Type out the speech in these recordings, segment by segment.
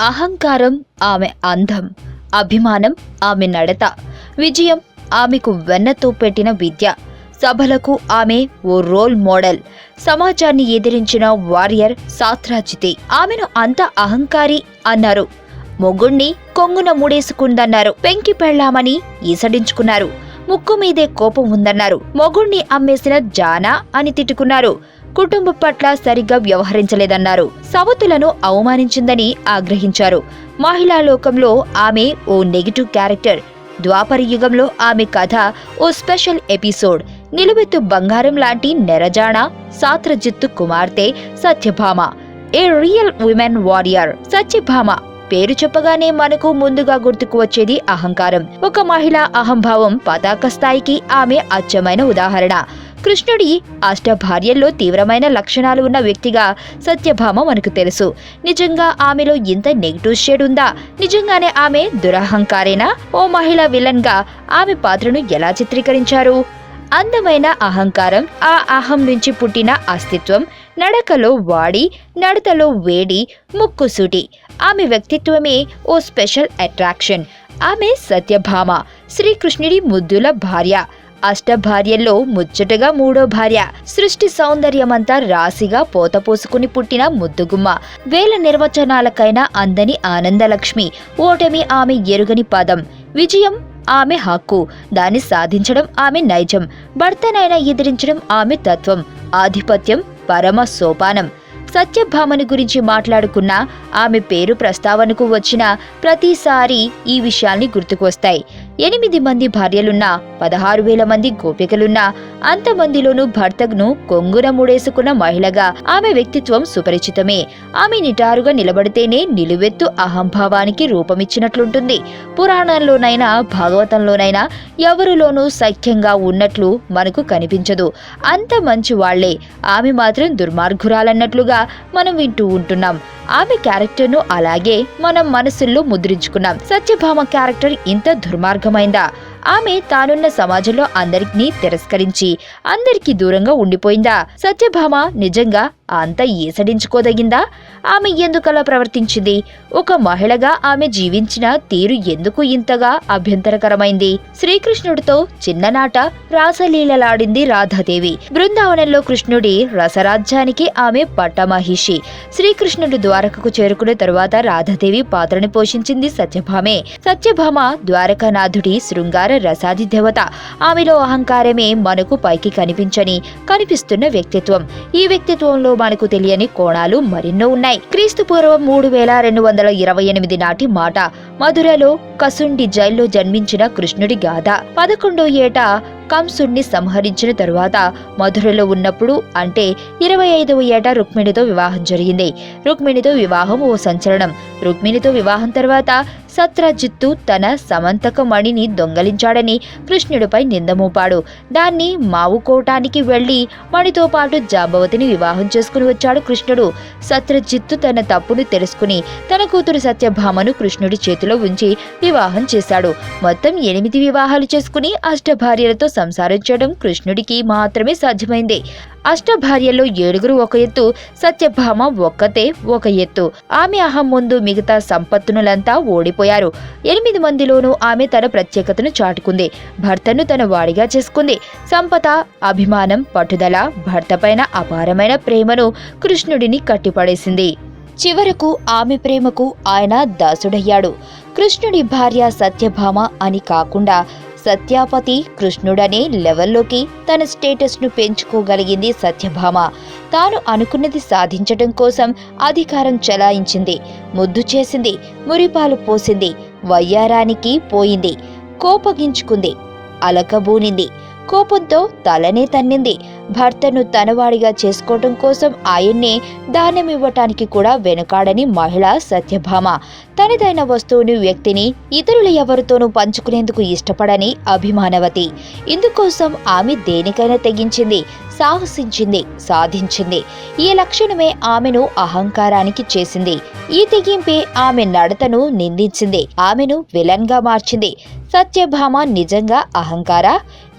అహంకారం ఆమె అందం అభిమానం ఆమె నడత విజయం ఆమెకు వెన్నతో పెట్టిన విద్య. సభలకు ఆమె ఓ రోల్ మోడల్ సమాజాన్ని ఎదిరించిన వారియర్ సాత్రాజితి. ఆమెను అంత అహంకారి అన్నారు. మొగుణ్ణి కొంగున ముడేసుకుందన్నారు. పెంకి పెళ్ళామని ఈసడించుకున్నారు. ముక్కు మీదే కోపం ఉందన్నారు. మొగుణ్ణి అమ్మేసిన జానా అని తిట్టుకున్నారు. కుటుంబం పట్ల సరిగ్గా వ్యవహరించలేదన్నారు. సవతులను అవమానించిందని ఆగ్రహించారు. మహిళా లోకంలో ఆమె ఓ నెగిటివ్ క్యారెక్టర్. ద్వాపర యుగంలో ఆమె కథ ఓ స్పెషల్ ఎపిసోడ్. నిలువెత్తు బంగారం లాంటి నెరజాణ సాత్రజిత్తు కుమార్తె Satyabhama. A real women warrior Satyabhama. పేరు చెప్పగానే మనకు ముందుగా గుర్తుకు వచ్చేది అహంకారం. ఒక మహిళ అహంభావం పతాక స్థాయికి ఆమె అచ్చమైన ఉదాహరణ. కృష్ణుడి అష్టభార్యల్లో తీవ్రమైన లక్షణాలు ఉన్న వ్యక్తిగా సత్యభామ మనకు తెలుసు. నిజంగా ఆమెలో ఇంత నెగిటివ్ షేడ్ ఉందా? నిజంగానే ఆమె దురహంకారేనా? ఓ మహిళ విలన్గా ఆమె పాత్రను ఎలా చిత్రీకరించారు? అందమైన అహంకారం ఆ అహం నుంచి పుట్టిన అస్తిత్వం నడకలో వాడి నడతలో వేడి ముక్కుసూటి ఆమె వ్యక్తిత్వమే ఓ స్పెషల్ అట్రాక్షన్. ఆమె సత్యభామ శ్రీకృష్ణుడి ముద్దుల భార్య. అష్టభార్యల్లో ముచ్చటగా మూడో భార్య. సృష్టి సౌందర్యమంతా రాశిగా పోతపోసుకుని పుట్టిన ముద్దుగుమ్మ. వేల నిర్వచనాలకైనా అందని ఆనందలక్ష్మి. ఓటమి ఆమె ఎరుగని పదం. విజయం ఆమె హక్కు. దాన్ని సాధించడం ఆమె నైజం. భర్తనైనా ఎదిరించడం ఆమె తత్వం. ఆధిపత్యం పరమ సోపానం. సత్యభామని గురించి మాట్లాడుకున్న ఆమె పేరు ప్రస్తావనకు వచ్చిన ప్రతిసారి ఈ విషయాల్ని గుర్తుకొస్తాయి. ఎనిమిది మంది భార్యలున్నా పదహారు వేల మంది గోపికలున్నా అంతమందిలోనూ భర్తను కొంగున ముడేసుకున్న మహిళగా ఆమె వ్యక్తిత్వం సుపరిచితమే. ఆమె నిటారుగా నిలబడితేనే నిలువెత్తు అహంభావానికి రూపమిచ్చినట్లుంటుంది. పురాణంలోనైనా భాగవతంలోనైనా ఎవరిలోనూ సఖ్యంగా ఉన్నట్లు మనకు కనిపించదు. అంత మంచి వాళ్ళే. ఆమె మాత్రం దుర్మార్గురాలన్నట్లుగా మనం వింటూ ఉంటున్నాం. ఆమె క్యారెక్టర్ను అలాగే మనం మనసుల్లో ముద్రించుకున్నాం. సత్యభామ క్యారెక్టర్ ఇంత దుర్మార్గమైందా? ఆమె తానున్న సమాజంలో అందరినీ తిరస్కరించి అందరికీ దూరంగా ఉండిపోయిందా? సత్యభామ నిజంగా అంత ఈసడించుకోదగిందా ఆమె ఎందుకలా ప్రవర్తించింది? ఒక మహిళగా ఆమె జీవించిన తీరు ఎందుకు ఇంతగా అభ్యంతరకరమైంది? శ్రీకృష్ణుడితో చిన్ననాట రాసలీలలాడింది రాధాదేవి. బృందావనంలో కృష్ణుడి రసరాజ్యానికి ఆమె పట్టమహిషి. శ్రీకృష్ణుడు ద్వారకకు చేరుకున్న తరువాత రాధాదేవి పాత్రని పోషించింది సత్యభామే. సత్యభామ ద్వారకానాథుడి శృంగార రసాది దేవత. ఆమెలో అహంకారమే మనకు పైకి కనిపించని కనిపిస్తున్న వ్యక్తిత్వం. ఈ వ్యక్తిత్వంలో మనకు తెలియని కోణాలు మరెన్నో ఉన్నాయి. క్రీస్తు పూర్వం మూడు వేల రెండు వందల ఇరవై ఎనిమిది నాటి మాట మధురలో కసుండి జైల్లో జన్మించిన కృష్ణుడి గాథ. పదకొండో ఏట కంసుణ్ణి సంహరించిన తరువాత మధురలో ఉన్నప్పుడు అంటే ఇరవై ఐదవ ఏట రుక్మిణితో వివాహం జరిగింది. రుక్మిణితో వివాహం ఓ సంచలనం. రుక్మిణితో వివాహం తర్వాత సత్రజిత్తు తన సమంతక మణిని దొంగలించాడని కృష్ణుడిపై నిందమోపాడు. దాన్ని మావుకోవటానికి వెళ్ళి మణితో పాటు జాంబవతిని వివాహం చేసుకుని వచ్చాడు కృష్ణుడు. సత్రజిత్తు తన తప్పును తెలుసుకుని తన కూతురు సత్యభామను కృష్ణుడి చేతిలో ఉంచి వివాహం చేశాడు. మొత్తం ఎనిమిది వివాహాలు చేసుకుని అష్టభార్యలతో సంసారం చేయడం కృష్ణుడికి మాత్రమే సాధ్యమైంది. అష్టభార్యలో ఏడుగురు ఒక ఎత్తు సత్యభామ ఒక్కతే ఒక ఎత్తు. ఆమె అహం ముందు మిగతా సంపత్తునులంతా ఓడిపోయారు. ఎనిమిది మందిలోనూ ఆమె తన ప్రత్యేకతను చాటుకుంది. భర్తను తన వాడిగా చేసుకుంది. సంపద అభిమానం పట్టుదల భర్తపైన అపారమైన ప్రేమను కృష్ణుడిని కట్టిపడేసింది. చివరకు ఆమె ప్రేమకు ఆయన దాసుడయ్యాడు. కృష్ణుడి భార్య సత్యభామ అని కాకుండా సత్యాపతి కృష్ణుడనే లెవెల్లోకి తన స్టేటస్ను పెంచుకోగలిగింది సత్యభామ. తాను అనుకున్నది సాధించడం కోసం అధికారం చెలాయించింది. ముద్దు చేసింది మురిపాలు పోసింది వయ్యారానికి పోయింది. కోపగించుకుంది అలకబూనింది. కోపంతో తలనే తన్నింది. భర్తను తనవాడిగా చేసుకోవటం కోసం ఆయన్నే దానం ఇవ్వటానికి కూడా వెనుకాడని మహిళ సత్యభామ. తనదైన వస్తువుని వ్యక్తిని ఇతరుల ఎవరితోనూ పంచుకునేందుకు ఇష్టపడని అభిమానవతి. ఇందుకోసం ఆమె దేనికైనా తెగించింది సాహసించింది సాధించింది. ఈ లక్షణమే ఆమెను అహంకారానికి చేసింది. ఈ తెగింపే ఆమె నడతను నిందించింది. ఆమెను విలన్గా మార్చింది. సత్యభామ నిజంగా అహంకార?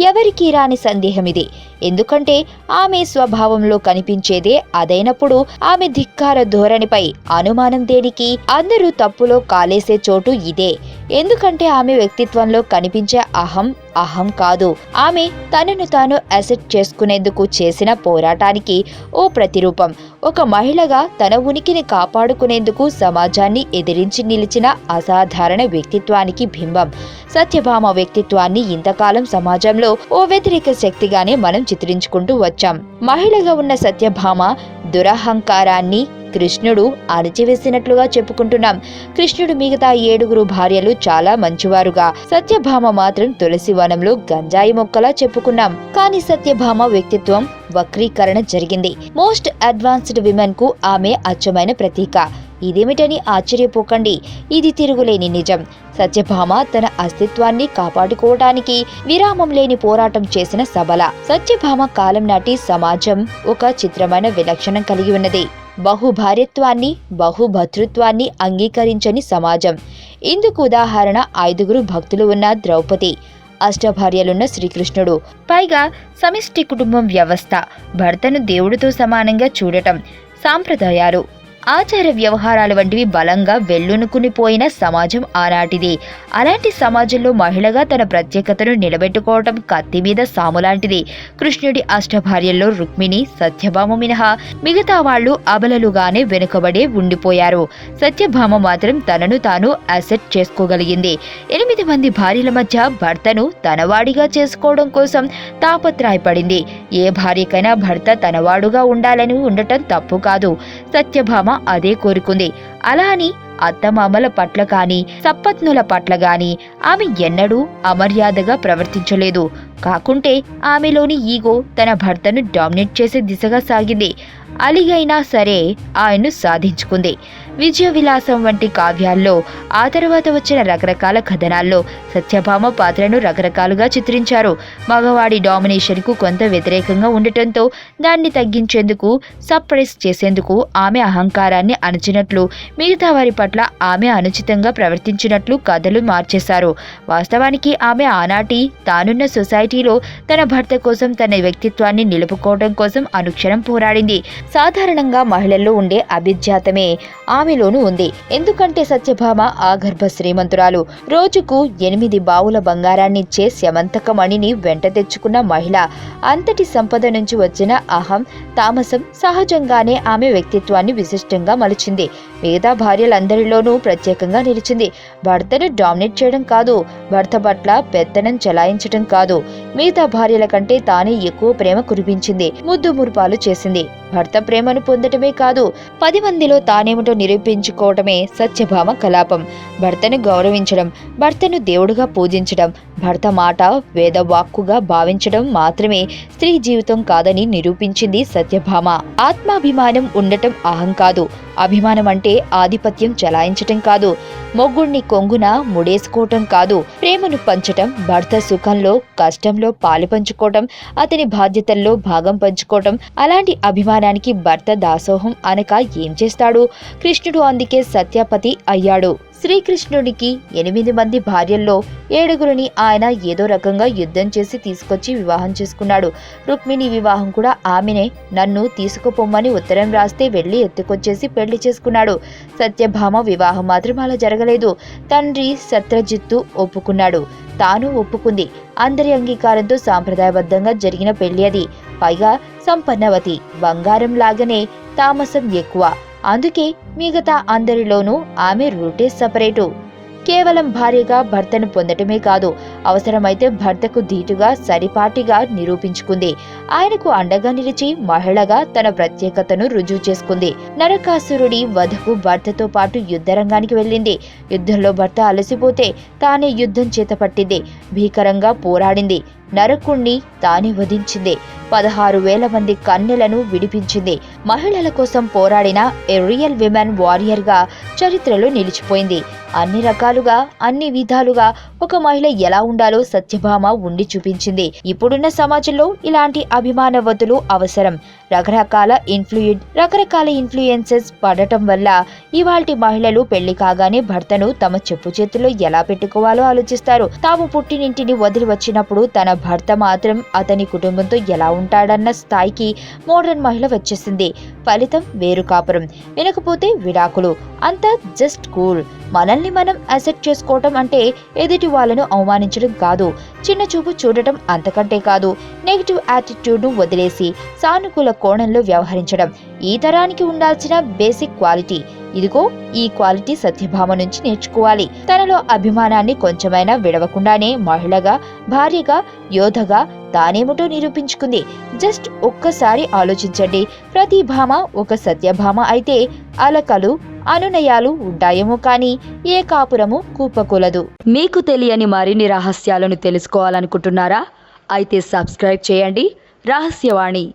ఎవరికీ రాని సందేహం ఇది ఎందుకంటే ఆమె స్వభావంలో కనిపించేదే అదైనప్పుడు ఆమె ధిక్కార ధోరణిపై అనుమానం దేనికి? అందరూ తప్పులో కాలేసే చోటు ఇదే. ఎందుకంటే ఆమె వ్యక్తిత్వంలో కనిపించే అహం అహం కాదు. ఆమె తనను తాను అసెట్ చేసుకునేందుకు చేసిన పోరాటానికి ఓ ప్రతిరూపం. ఒక మహిళగా తన ఉనికిని కాపాడుకునేందుకు సమాజాన్ని ఎదిరించి నిలిచిన అసాధారణ వ్యక్తిత్వానికి బింబం. సత్యభామ వ్యక్తిత్వాన్ని ఇంతకాలం సమాజంలో ఓ వ్యతిరేక శక్తిగానే మనం చిత్రించుకుంటూ వచ్చాం. మహిళగా ఉన్న సత్యభామ దురహంకారాన్ని కృష్ణుడు అణచివేసినట్లుగా చెప్పుకుంటున్నాం. కృష్ణుడు మిగతా ఏడుగురు భార్యలు చాలా మంచివారుగా. సత్యభామ మాత్రం తులసి వనంలో గంజాయి మొక్కలా చెప్పుకున్నాం. కానీ సత్యభామ వ్యక్తిత్వం వక్రీకరణ జరిగింది. మోస్ట్ అడ్వాన్స్డ్ విమెన్కు ఆమె అచ్చమైన ప్రతీక. ఇదేమిటని ఆశ్చర్యపోకండి. ఇది తిరుగులేని నిజం. సత్యభామ తన అస్తిత్వాన్ని కాపాడుకోవటానికి విరామం లేని పోరాటం చేసిన సబల. సత్యభామ కాలం నాటి సమాజం ఒక చిత్రమైన విలక్షణం కలిగి ఉన్నది. బహుభార్యత్వాన్ని బహుభతృత్వాన్ని అంగీకరించని సమాజం. ఇందుకు ఉదాహరణ ఐదుగురు భక్తులు ఉన్న ద్రౌపది. అష్టభార్యలున్న శ్రీకృష్ణుడు. పైగా సమిష్టి కుటుంబం వ్యవస్థ. భర్తను దేవుడితో సమానంగా చూడటం. సాంప్రదాయాలు. ఆచార వ్యవహారాలు వంటివి బలంగా వెల్లునుకుని పోయిన సమాజం ఆనాటిది. అలాంటి సమాజంలో మహిళగా తన ప్రత్యేకతను నిలబెట్టుకోవటం కత్తి మీద సాములాంటిది. కృష్ణుడి అష్టభార్యల్లో రుక్మిణి సత్యభామ మినహా మిగతా వాళ్ళు అబలలుగానే వెనుకబడే ఉండిపోయారు. సత్యభామ మాత్రం తనను తాను అసెట్ చేసుకోగలిగింది. ఎనిమిది మంది భార్యల మధ్య భర్తను తనవాడిగా చేసుకోవడం కోసం తాపత్రాయపడింది. ఏ భార్యకైనా భర్త తనవాడుగా ఉండాలని ఉండటం తప్పు కాదు. సత్యభామ అదే కోరుకుంది. అలా అని అత్తమామల పట్ల కాని సప్పత్నుల పట్ల గాని ఆమె ఎన్నడూ అమర్యాదగా ప్రవర్తించలేదు. కాకుంటే ఆమెలోని ఈగో తన భర్తను డామినేట్ చేసే దిశగా సాగింది. అలిగైనా సరే ఆయన్ను సాధించుకుంది. విజయ విలాసం వంటి కావ్యాల్లో ఆ తర్వాత వచ్చిన రకరకాల కథనాల్లో సత్యభామ పాత్రను రకరకాలుగా చిత్రించారు. మగవాడి డామినేషన్కు కొంత వ్యతిరేకంగా ఉండటంతో దాన్ని తగ్గించేందుకు సప్రెస్ చేసేందుకు ఆమె అహంకారాన్ని అణచినట్లు మిగతా వారి పట్ల ఆమె అనుచితంగా ప్రవర్తించినట్లు కథలు మార్చేశారు. వాస్తవానికి ఆమె ఆనాటి తానున్న సొసైటీలో తన భర్త కోసం తన వ్యక్తిత్వాన్ని నిలుపుకోవడం కోసం అనుక్షణం పోరాడింది. సాధారణంగా మహిళల్లో ఉండే అభిజాతమే. ఆమెలోనూ ఉంది. ఎందుకంటే సత్యభామ ఆగర్భ శ్రీమంతురాలు. రోజుకు ఎనిమిది బావుల బంగారాన్నిచ్చే స్యమంతక మణిని వెంట తెచ్చుకున్న మహిళ. అంతటి సంపద నుంచి వచ్చిన అహం తామసం సహజంగానే ఆమె వ్యక్తిత్వాన్ని విశిష్టంగా మలిచింది. మిగతా భార్యలందరిలోనూ ప్రత్యేకంగా నిలిచింది. భర్తను డామినేట్ చేయడం కాదు. భర్త పట్ల పెత్తనం చెలాయించడం కాదు. మిగతా భార్యల కంటే తానే ఎక్కువ ప్రేమ కురిపించింది. ముద్దు మురుపాలు చేసింది. భర్త ప్రేమను పొందటమే కాదు పది మందిలో తానేమిటో నిరూపించుకోవటమే సత్యభామ కలాపం. భర్తను గౌరవించడం భర్తను దేవుడుగా పూజించడం భర్త మాట వేదవాక్కుగా భావించడం మాత్రమే స్త్రీ జీవితం కాదని నిరూపించింది సత్యభామ. ఆత్మాభిమానం ఉండటం అహం కాదు. అభిమానం అంటే ఆధిపత్యం చలాయించటం కాదు. మొగ్గుణ్ణి కొంగున ముడేసుకోవటం కాదు. ప్రేమను పంచటం భర్త సుఖంలో కష్టంలో పాలు పంచుకోవటం అతని బాధ్యతల్లో భాగం పంచుకోవటం అలాంటి అభిమానానికి భర్త దాసోహం అనక ఏం చేస్తాడు? కృష్ణుడు అందుకే సత్యపతి అయ్యాడు. శ్రీకృష్ణుడికి ఎనిమిది మంది భార్యల్లో ఏడుగురిని ఆయన ఏదో రకంగా యుద్ధం చేసి తీసుకొచ్చి వివాహం చేసుకున్నాడు. రుక్మిణి వివాహం కూడా ఆమెనే. నన్ను తీసుకుపోమ్మని ఉత్తరం రాస్తే వెళ్ళి ఎత్తుకొచ్చేసి పెళ్ళి చేసుకున్నాడు. సత్యభామ వివాహం మాత్రం అలా జరగలేదు. తండ్రి సత్రజిత్తు ఒప్పుకున్నాడు. తాను ఒప్పుకుంది. అందరి అంగీకారంతో సాంప్రదాయబద్ధంగా జరిగిన పెళ్ళి అది. పైగా సంపన్నవతి. బంగారం లాగానే తామసం ఎక్కువ. అందుకే మిగతా అందరిలోనూ ఆమె రూటే సపరేటు. కేవలం భార్యగా భర్తను పొందటమే కాదు అవసరమైతే భర్తకు ధీటుగా సరిపాటిగా నిరూపించుకుంది. ఆయనకు అండగా నిలిచి మహిళగా తన ప్రత్యేకతను రుజువు చేసుకుంది. నరకాసురుడి వధకు భర్తతో పాటు యుద్ధరంగానికి వెళ్ళింది. యుద్ధంలో భర్త అలసిపోతే తానే యుద్ధం చేతపట్టింది. భీకరంగా పోరాడింది. నరకుణ్ణి తానే వధించింది. పదహారు వేల మంది కన్నెలను విడిపించింది. మహిళల కోసం పోరాడిన ఏ రియల్ విమెన్ వారియర్గా చరిత్రలో నిలిచిపోయింది. అన్ని రకాలుగా అన్ని విధాలుగా ఒక మహిళ ఎలా ఉండాలో సత్యభామ ఉండి చూపించింది. ఇప్పుడున్న సమాజంలో ఇలాంటి అభిమానవతులు అవసరం. రకరకాల ఇన్ఫ్లుయెన్ రకరకాల ఇన్ఫ్లుయెన్సెస్ పడటం వల్ల ఇవాల్టి మహిళలు పెళ్ళి కాగానే భర్తను తమ చెప్పు చేతుల్లో ఎలా పెట్టుకోవాలో ఆలోచిస్తారు. తాము పుట్టినింటిని వదిలి వచ్చినప్పుడు తన భర్త మాత్రం అతని కుటుంబంతో ఎలా ఉంటాడన్న స్థాయికి మోడర్న్ మహిళ వచ్చేసింది. ఫలితం వేరు కాపురం. వినకపోతే విడాకులు. అంతా జస్ట్ కూల్. మనల్ని మనం అసెప్ట్ చేసుకోవటం అంటే ఎదుటి వాళ్ళను అవమానించడం కాదు. చిన్న చూపు చూడటం అంతకంటే కాదు. నెగిటివ్ యాటిట్యూడ్ను వదిలేసి సానుకూల కోణంలో వ్యవహరించడం. ఈ తరానికి ఉండాల్సిన బేసిక్ క్వాలిటీ. ఇదిగో ఈ క్వాలిటీ సత్యభామ నుంచి నేర్చుకోవాలి. తనలో అభిమానాన్ని కొంచెమైనా విడవకుండానే మహిళగా భార్యగా యోధగా తానేమిటో నిరూపించుకుంది. జస్ట్ ఒక్కసారి ఆలోచించండి. ప్రతి భామ ఒక సత్యభామ అయితే అలకలు అనునయాలు ఉంటాయేమో కానీ ఏ కాపురము కూపకూలదు. మీకు తెలియని మరిన్ని రహస్యాలను తెలుసుకోవాలనుకుంటున్నారా? అయితే సబ్స్క్రైబ్ చేయండి. రహస్యవాణి.